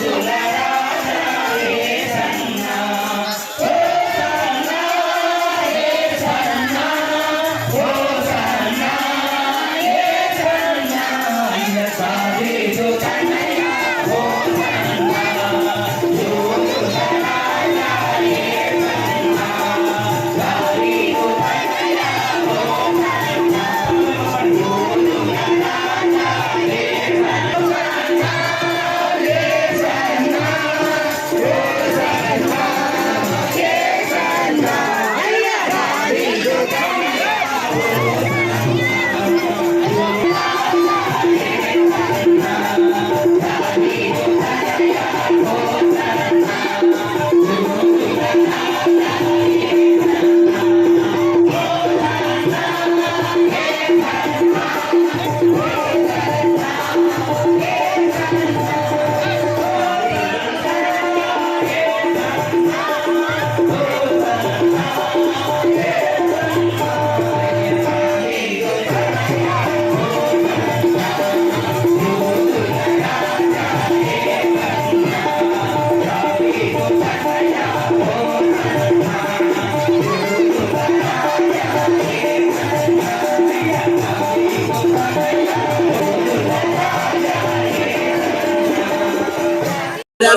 to that.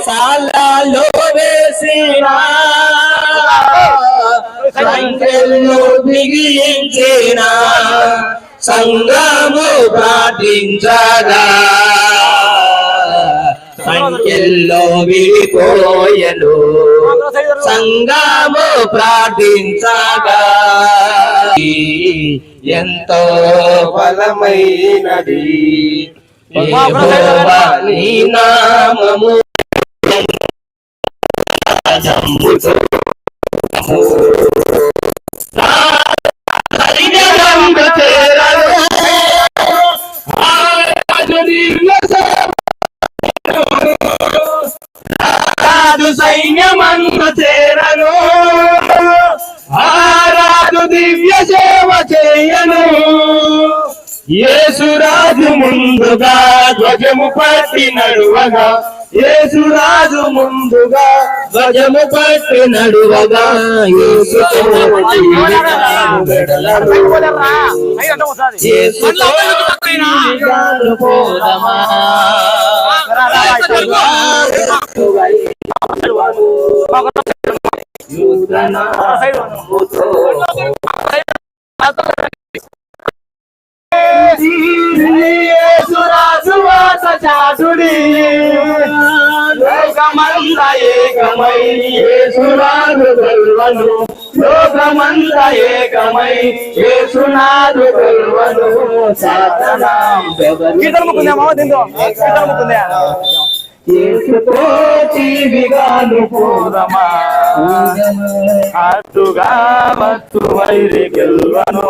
సాలలో వేసిన సంఖ్యలు బిగించిన సంఘము ప్రార్థించగా. సంఖ్యల్లో విడిపోయలు సంఘము ప్రార్థించగా. ఎంతో బలమైనది. నీ నామము జంబుతో రాజు సైన్యమందు చేరను. ఆరాధు దివ్య సేవ చేయను. యేసురాజు ముందుగా ధ్వజము పట్టి నడువగా యేసురాజు ముందుగా ధ్వజము పట్టి నడువగా యేసురాజు వాస చాటుడి. లోకమంత ఏకమై యేసురాజు గల్వను లోకమంత ఏకమై యేసునాథు గల్వను సాతనాం కీర్తన ముక్కుందా మామ దీంతో కీర్తన యేసుతో జీవిగాను అట్టుగా మత్తు వైరి గెల్వను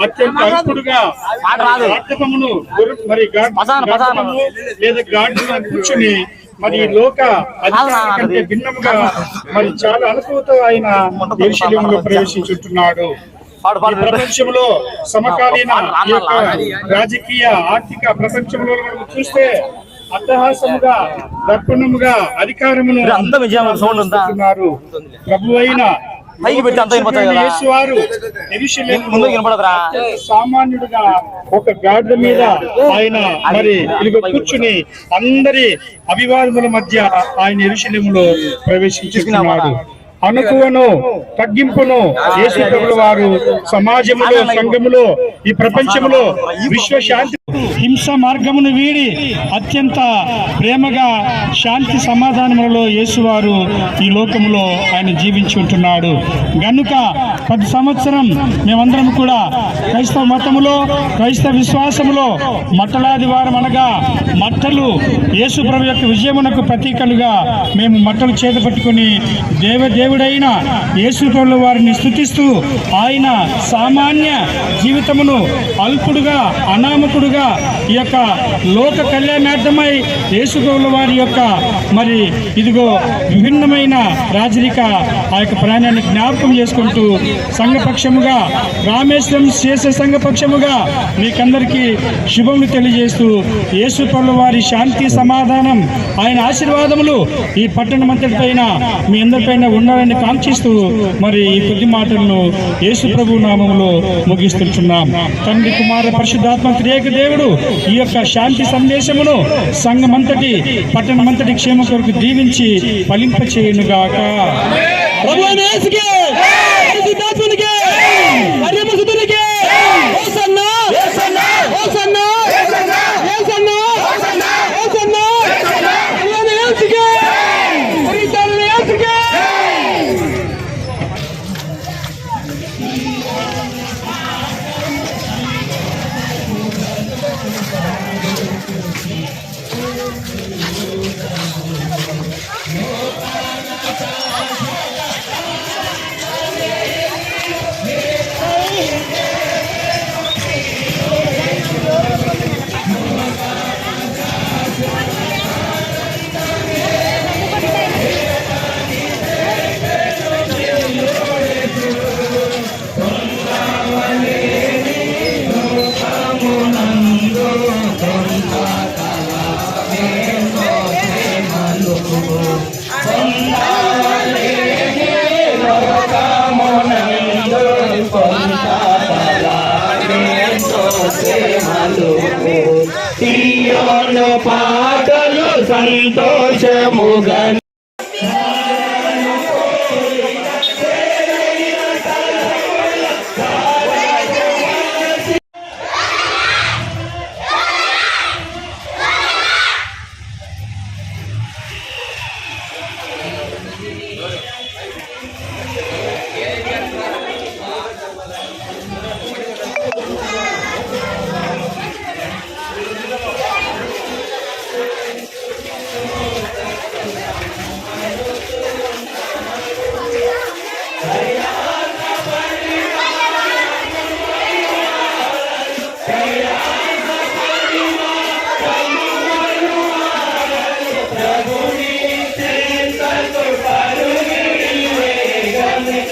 అత్యంత గుర్ర- మరి లేదా గాఢమును కూర్చుని మరి లోక కంటే భిన్నముగా మరి చాలా అనుభూత ఆయన పాడు ఈ ప్రపంచంలో సమకాలీన రాజకీయ ఆర్థిక ప్రపంచంలో మనం చూస్తే అట్టహాసముగా దర్పణముగా అధికారమును. ప్రభు అయిన పైకి పెట్టి అంతా వినపడదురా. సామాన్యుడుగా ఒక గాడిద మీద ఆయన మరి కూర్చుని అందరి అభివాదముల మధ్య ఆయన ఎరుశల్యములో ప్రవేశించుకున్నాడు. అనుకువను తగ్గింపును యేసు ప్రభుల వారు సమాజములో సంఘములో ఈ ప్రపంచములో విశ్వశాంతి హింస మార్గమును వీడి అత్యంత ప్రేమగా శాంతి సమాధానములలో యేసువారు ఈ లోకములో ఆయన జీవించి ఉంటున్నాడు. గనుక ప్రతి సంవత్సరం మేమందరం కూడా క్రైస్తవ మతములో క్రైస్తవ విశ్వాసములో మట్టలాది వారం అనగా మట్టలు యేసు ప్రభు యొక్క విజయమునకు ప్రతీకలుగా మేము మట్టలు చేత పట్టుకుని దేవుడైన యేసుతోళ్ళ వారిని స్థుతిస్తూ ఆయన సామాన్య జీవితమును అల్పుడుగా అనామకుడుగా ఈ యొక్క లోక కళ్యాణార్థమై యేసుతోళ్ళ వారి యొక్క మరి ఇదిగో విభిన్నమైన రాజరిక ఆ యొక్క ప్రాణాన్ని జ్ఞాపకం చేసుకుంటూ సంఘపక్షముగా రామేశ్వరం చేసే సంఘపక్షముగా మీకందరికీ శుభములు తెలియజేస్తూ యేసు వారి శాంతి సమాధానం ఆయన ఆశీర్వాదములు ఈ పట్టణం అంతటిపైన మీ అందరిపైన ఉండాలని కాంక్షిస్తూ మరి ఈ కొద్ది మాటలను యేసు ప్రభు నామంలో ముగిస్తున్నాం తండ్రి కుమార పరిశుద్ధాత్మ త్రియేక దేవుడు ఈ యొక్క శాంతి సందేశమును సంఘమంతటి పట్టణమంతటి క్షేమ కొరకు దీవించి ఫలింప చేయునుగాక పాటలు సంతోషముగా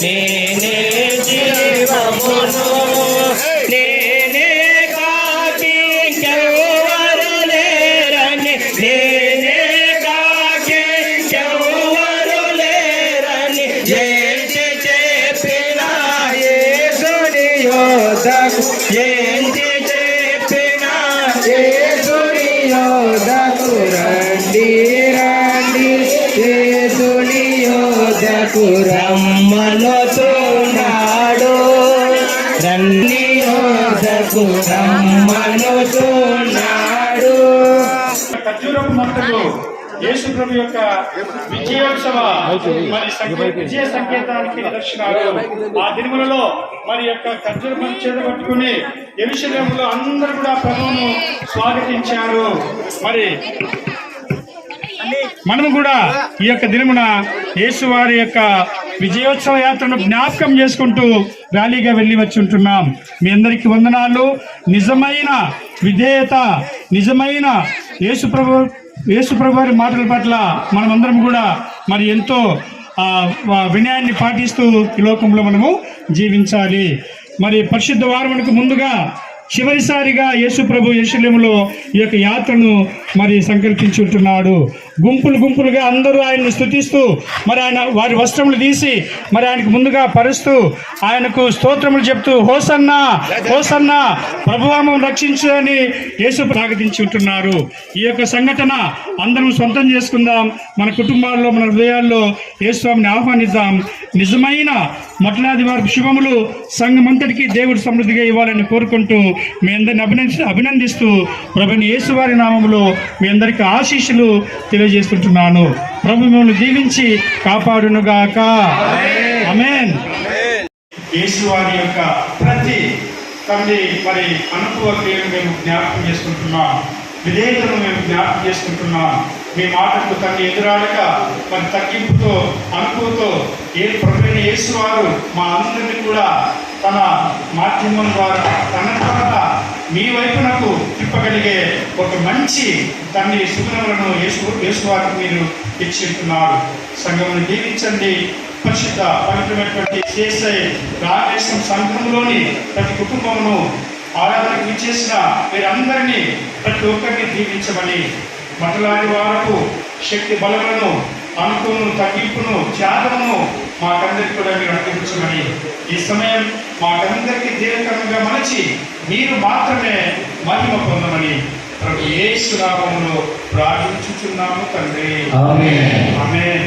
నేనే జీవమును నేనే కాకి ఎవరు లేరని నేనే కాకి ఎవరు లేరని ఏంటి చెప్పిన యేసుని యోధకు ఏంటి రండి రండి యోధకు రమ్మనుతున్నాడు రన్ని యోధకు రమ్మనుతున్నాడు ఖర్జూరపు మంటలు యేసు ప్రభు యొక్క విజయోత్సవ మరి విజయ సంకేతానికి నిదర్శనాలు ఆ దినములలో మరి యొక్క ఖర్జూర మంట చేత పట్టుకుని ఎరుశలేములో అందరూ కూడా ప్రభువును స్వాగతించారు. మరి మనము కూడా ఈ యొక్క దినమున యేసు వారి యొక్క విజయోత్సవ యాత్రను జ్ఞాపకం చేసుకుంటూ ర్యాలీగా వెళ్ళి వచ్చి ఉంటున్నాం. మీ అందరికీ వందనాలు. నిజమైన విధేయత నిజమైన యేసు ప్రభు యేసు ప్రభు వారి మాటల పట్ల మనమందరం కూడా మరి ఎంతో వినయాన్ని పాటిస్తూ ఈ లోకంలో మనము జీవించాలి. మరి పరిశుద్ధ వారమునకు ముందుగా చివరిసారిగా యేసు ప్రభు యెరూషలేములో ఈ యొక్క యాత్రను మరి సంకల్పించుంటున్నాడు గుంపులు గుంపులుగా అందరూ ఆయన్ని స్థుతిస్తూ మరి ఆయన వారి వస్త్రములు తీసి మరి ఆయనకు ముందుగా పరుస్తూ ఆయనకు స్తోత్రములు చెప్తూ హోసన్నా హోసన్నా ప్రభువామం రక్షించు అని యేసు ప్రాగతించుంటున్నారు ఈ యొక్క సంఘటన అందరం సొంతం చేసుకుందాం. మన కుటుంబాల్లో మన హృదయాల్లో యేసుస్వామిని ఆహ్వానిద్దాం. నిజమైన మొట్టలాది వారి శుభములు సంఘమంతటికి దేవుడు సమృద్ధిగా ఇవ్వాలని కోరుకుంటూ మీ అందరిని అభినంది అభినందిస్తూ ప్రభుని యేసువారి నామములో మీ అందరికీ ఆశీస్సులు చేసుకుంటున్నాను ప్రభు మిమ్మల్ని దీవించి కాపాడునుగాక. ఆమేన్. యేసువారి యొక్క ప్రతి తండ్రి మరి అనుభవ క్రియను మేము జ్ఞాపకం చేసుకుంటున్నాం. విధేయతను మేము జ్ఞాపకం చేసుకుంటున్నాం. మీ మాటకు తండ్రి ఎదురాడక మరి తగ్గింపుతో అనుకుతో ఏ ప్రభుత్వ యేసువారు మా అందరినీ కూడా తన మాధ్యమం ద్వారా తన ద్వారా మీ వైపునకు తిప్పగలిగే ఒక మంచి తండ్రి సుగుణములను యేసు యేసువారికి మీరు ఇచ్చింటున్నారు సంఘమును దీవించండి. పరిశుద్ధ పవిత్రమైనటువంటి చేసే రామేశ్వరం సంఘంలోని ప్రతి కుటుంబమును ఆరాధనకు ఇచ్చేసిన మీరందరినీ ప్రతి ఒక్కరిని దీవించమని మటలాది వారకు శక్తి బలములను అనుకును తగ్గింపును త్యాగమును మాకందరికి కూడా మీరు అనుగ్రహించమని ఈ సమయం మాకందరికి దీర్ఘంగా మలచి మీరు మాత్రమే మహిమ పొందమని ప్రభు యేసు నామములో ప్రార్థించుచున్నాము తండ్రి. ఆమేన్.